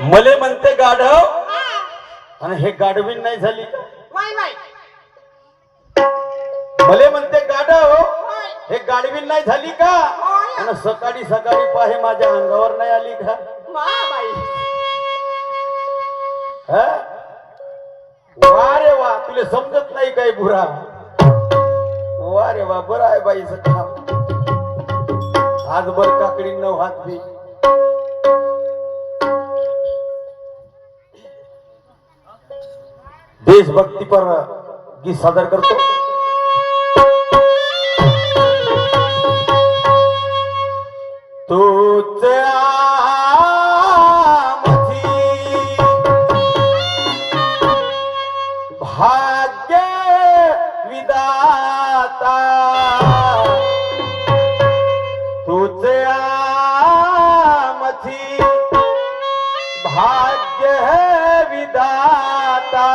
मले म्हणते गाढव. आणि हे गाढवीन नाही झाली मले म्हणते गाढव. हे गाडवीन नाही झाली का. आणि सकाळी सकाळी पाहे माझ्या अंगावर नाही आली का? हा? वा रे वा तुला समजत नाही काही बुरा? वा रे वा बरं आहे बाईचं काम हातभर काकडी नऊ हात बी. देशभक्तीपर गीत सादर करतो. तूच आमची भाग्य विदाता तूच आमची भाग्य विदाता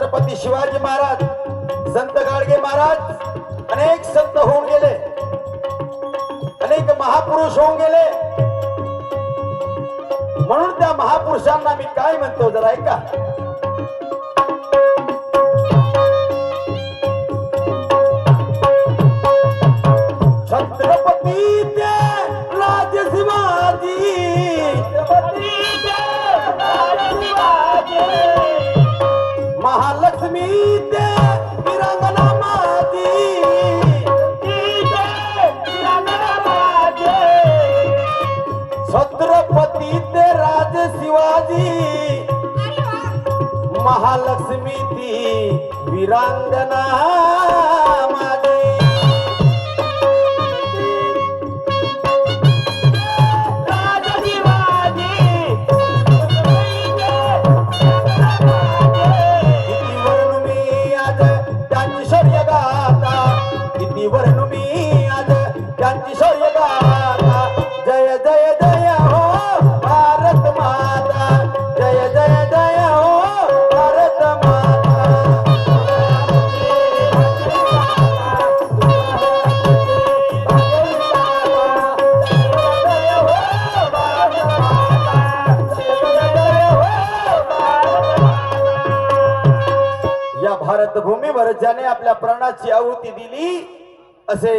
छत्रपती शिवाजी महाराज संत गाडगे महाराज अनेक संत होऊन गेले. अनेक महापुरुष होऊन गेले. म्हणून त्या महापुरुषांना मी काय म्हणतो जरा ऐका. ती विरांगना माझ भारत भूमीवर ज्याने आपल्या प्राणाची आहुती दिली असे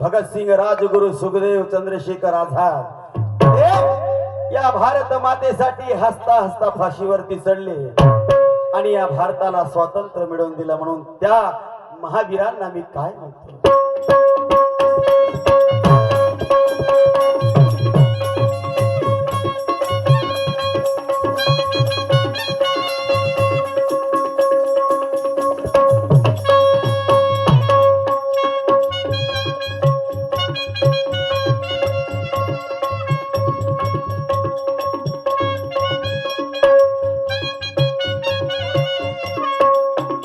भगतसिंग राजगुरु सुखदेव चंद्रशेखर आझाद या भारत मातेसाठी हसता हसता फाशीवरती चढले आणि या भारताला स्वातंत्र्य मिळवून दिलं म्हणून त्या महावीरांना मी काय म्हणतो?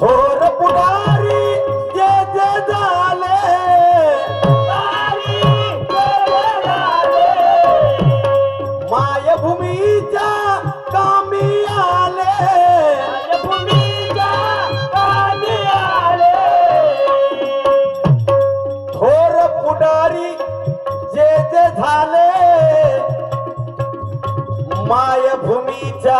थोर पुढारी जे जे झाले मायभूमीच्या कामी आले. थोर पुढारी जे जे झाले मायभूमीच्या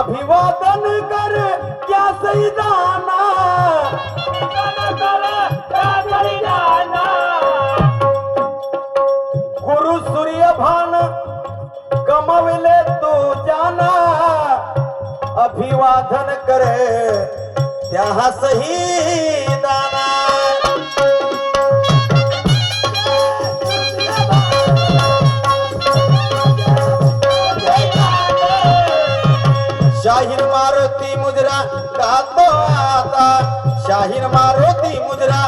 अभिवादन कर क्या सही जाना? गुरु सूर्य भान गमविले तू जाना। अभिवादन करे क्या सही i don't